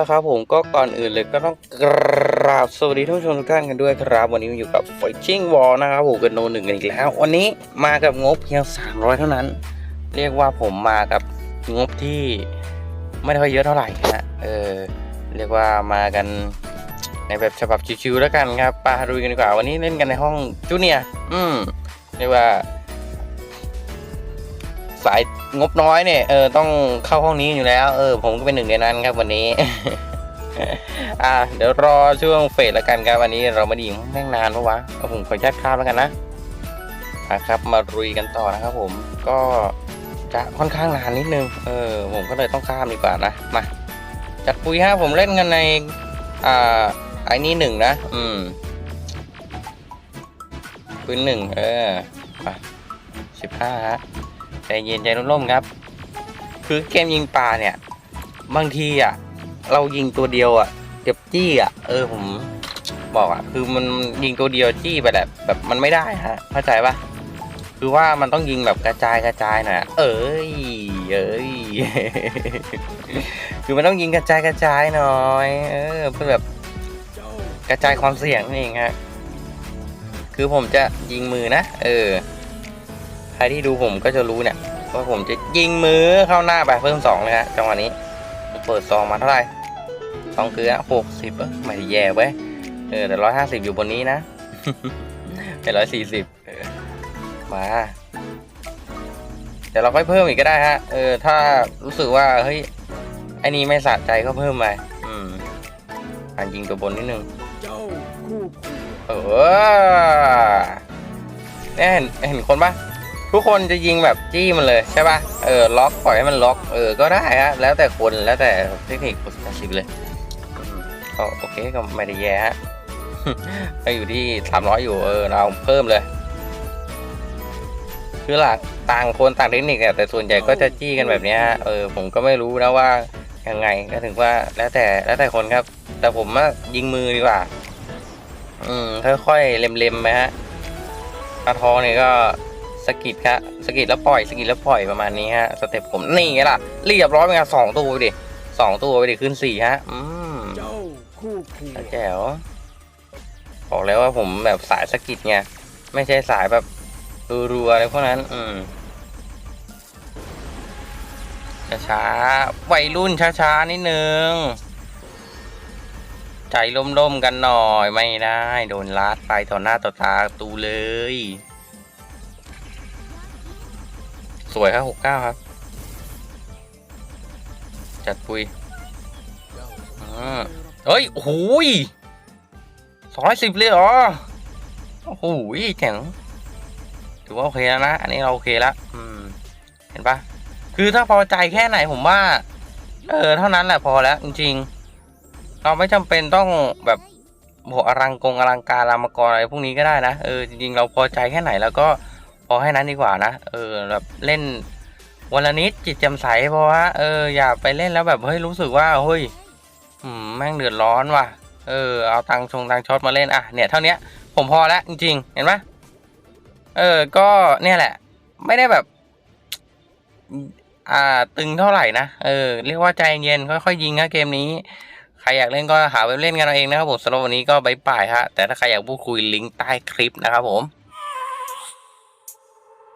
ละครับผมก็ก่อนอื่นเลยก็ต้องกราบสวัสดีท่านผู้ชมทุกท่านกันด้วยครับ วันนี้อยู่กับ Fighting Wall นะครับผมกันโนหนึ่งกันอีกแล้ว วันนี้มากับงบเพียง 300 เท่านั้น เรียกว่าผมมากับงบที่ไม่ได้ค่อยเยอะเท่าไหร่นะเออเรียกว่ามากันในแบบฉบับชิวๆแล้วกันครับปาดูกันดีกว่าวันนี้เล่นกันในห้องจูเนียอืมเรียกว่า สายงบน้อยเนี่ยเออต้องเข้าห้องนี้อยู่แล้ว เออ ผมก็เป็นหนึ่งในนั้นครับวันนี้ อ่า เดี๋ยวรอช่วงเฟสแล้วกันครับวันนี้เรามาดีแม่งนานปะวะเอาผมขออนุญาตข้ามแล้วกันนะอะครับ มารุยกันต่อนะครับผมก็จะค่อนข้างนานนิดนึง เออ ผมก็เลยต้องข้ามดีกว่านะ มา จัดปุยฮะผมเล่นกันใน อ่าไอ้นี่หนึ่งนะ อืมปืนหนึ่งเออ ไปสิบห้าฮะ ใจเย็นใจร่มๆครับ คือเกมยิงปลาเนี่ย บางทีอะ เรายิงตัวเดียวอะเจ็บจี้อะ เออผมบอกอะ คือมันยิงตัวเดียวจี้ไปแบบแบบมันไม่ได้ฮะเข้าใจปะคือว่ามันต้องยิงแบบกระจายกระจายหน่อยเอ้ยเอ้ยคือมันต้องยิงกระจายกระจายหน่อย เออเพื่อแบบกระจายความเสี่ยงนี่เองฮะคือผมจะยิงมือนะ เออ รที่ดูผมก็จะรู้เนี่ยว่าผมจะยิงมือเข้าหน้าไปเพิ่มสองเลยฮะจังหวะนี้เปิดซองมาเท่าไหร่สองเกลือหกสิบเออไม่ได้แย่เว้ยเออแต่ร้อยห้าสิบอยู่บนนี้นะเป็นร้อยสี่สิบมาเดี๋ยวเราค่อยเพิ่มอีกก็ได้ฮะ เออ ถ้ารู้สึกว่า เฮ้ย ไอ้นี่ไม่สะใจก็เพิ่มไปอืมอ่านยิงตัวบนนิดนึงเออเนี่ยเห็นเห็นคนปะ ทุกคนจะยิงแบบจี้มันเลยใช่ปะเออล็อกปล่อยให้มันล็อก เออก็ได้ฮะ แล้วแต่คนแล้วแต่เทคนิคคนสิบเลยอืมก็โอเคก็ไม่ได้แย่ฮะก็อยู่ที่สามร้อยอยู่เออเราเพิ่มเลย คือหลักต่างคนต่างเทคนิคอะแต่ส่วนใหญ่ก็จะจี้กันแบบเนี้ยฮะเออผมก็ไม่รู้นะว่ายังไงก็ถึงว่าแล้วแต่แล้วแต่คนครับ แต่ผมว่ายิงมือดีกว่า อืมค่อยๆเล็มๆไปฮะปลาทองเนี่ยก็ สกิดครับสกิดแล้วปล่อยสกิดแล้วปล่อยประมาณนี้ฮะสเต็ปผมนี่ไงล่ะเรียบร้อยเป็นไงสองตัวไปดิสองตัวไปดิขึ้นสี่ฮะอืมแจ๋วบอกแล้วว่าผมแบบสายสกิดไงไม่ใช่สายแบบรัวๆอะไรพวกนั้น อืมช้าๆวัยรุ่นช้าๆนิดนึงใจร่มๆกันหน่อยไม่ได้ โดนลัดไปต่อหน้าต่อตาตูเลย สวยครับหกเก้าครับ จัดปุยเฮ้ยโอ้โหสองร้อยสิบเลยเหรอ โอ้โหแข็งถือว่าโอเคแล้วนะ อันนี้เราโอเคแล้วอืม เห็นปะคือถ้าพอใจแค่ไหนผมว่า เออ เท่านั้นแหละพอแล้ว จริง ๆ เราไม่จำเป็นต้องแบบโหอลังกงอลังการรามกรอะไรพวกนี้ก็ได้นะ เออ จริง ๆ เราพอใจแค่ไหนแล้วก็ พอให้นั้นดีกว่านะ เออแบบเล่นวันละนิดจิตแจ่มใสเพราะว่าเอออย่าไปเล่นแล้วแบบเฮ้ยรู้สึกว่าเฮ้ยอืมแม่งเดือดร้อนว่ะ เออเอาตังชงตังช็อตมาเล่นอะเนี่ยเท่านี้ผมพอแล้วจริงๆ เห็นปะเออก็เนี่ยแหละ ไม่ได้แบบ อ่าตึงเท่าไหร่นะเออเรียกว่าใจเย็นค่อยๆยิงนะเกมนี้ใครอยากเล่นก็หาไปเล่นกันเอาเองนะครับผมสำหรับวันนี้ก็บายบายฮะแต่ถ้าใครอยากพูดคุยลิงก์ใต้คลิปนะครับผม